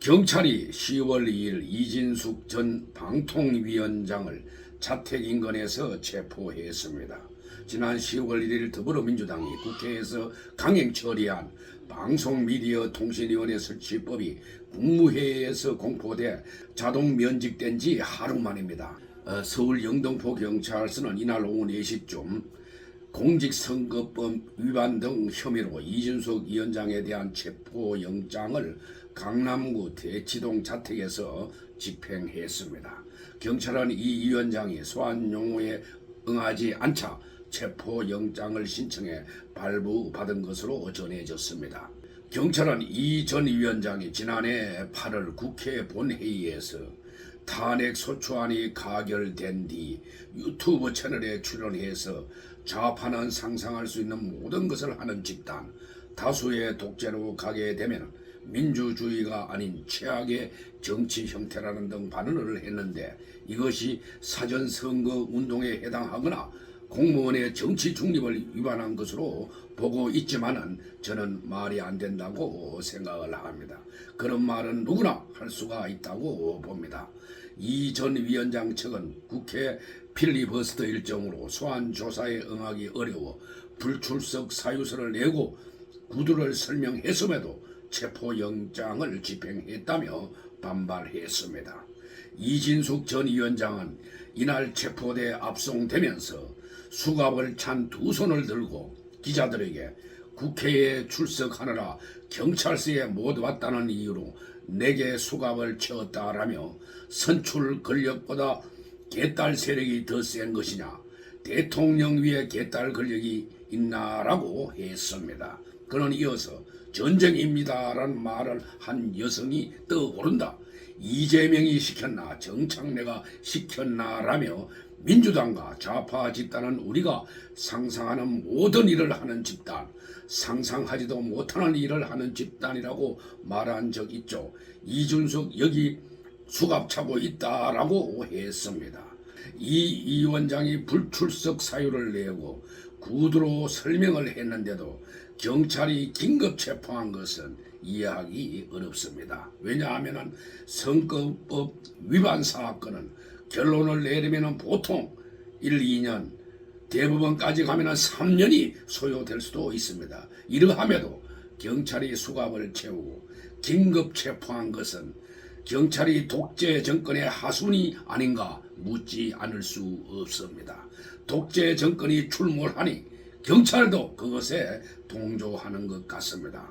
경찰이 10월 2일 이진숙 전 방통위원장을 자택 인근에서 체포했습니다. 지난 10월 1일 더불어민주당이 국회에서 강행 처리한 방송미디어 통신위원회 설치법이 국무회의에서 공포돼 자동 면직된 지 하루 만입니다. 어, 서울 영등포 경찰서는 이날 오후 4시쯤 공직선거법 위반 등 혐의로 이준석 위원장에 대한 체포영장을 강남구 대치동 자택에서 집행했습니다. 경찰은 이 위원장이 소환 용어에 응하지 않자 체포영장을 신청해 발부받은 것으로 전해졌습니다. 경찰은 이 전 위원장이 지난해 8월 국회 본회의에서 탄핵 소추안이 가결된 뒤 유튜브 채널에 출연해서 좌파는 상상할 수 있는 모든 것을 하는 집단 다수의 독재로 가게 되면 민주주의가 아닌 최악의 정치 형태라는 등 발언을 했는데 이것이 사전 선거 운동에 해당하거나 공무원의 정치 중립을 위반한 것으로 보고 있지만은 저는 말이 안 된다고 생각을 합니다. 그런 말은 누구나 할 수가 있다고 봅니다. 이 전 위원장 측은 국회 필리버스터 일정으로 소환 조사에 응하기 어려워 불출석 사유서를 내고 구두를 설명했음에도 체포영장을 집행했다며 반발했습니다. 이진숙 전 위원장은 이날 체포돼 압송되면서 수갑을 찬 두 손을 들고 기자들에게 국회에 출석하느라 경찰서에 못 왔다는 이유로 내게 수갑을 채웠다라며 선출 권력보다 개딸 세력이 더 센 것이냐 대통령 위에 개딸 권력이 있나라고 했습니다. 그는 이어서 전쟁입니다라는 말을 한 여성이 떠오른다. 이재명이 시켰나 정창래가 시켰나라며 민주당과 좌파 집단은 우리가 상상하는 모든 일을 하는 집단, 상상하지도 못하는 일을 하는 집단이라고 말한 적 있죠. 이준석 여기 수갑 차고 있다라고 했습니다. 이 위원장이 불출석 사유를 내고 구두로 설명을 했는데도 경찰이 긴급 체포한 것은 이해하기 어렵습니다. 왜냐하면 선거법 위반 사건은 결론을 내리면 보통 1, 2년 대법원까지 가면 3년이 소요될 수도 있습니다. 이러함에도 경찰이 수갑을 채우고 긴급 체포한 것은 경찰이 독재 정권의 하순이 아닌가 묻지 않을 수 없습니다. 독재 정권이 출몰하니 경찰도 그것에 동조하는 것 같습니다.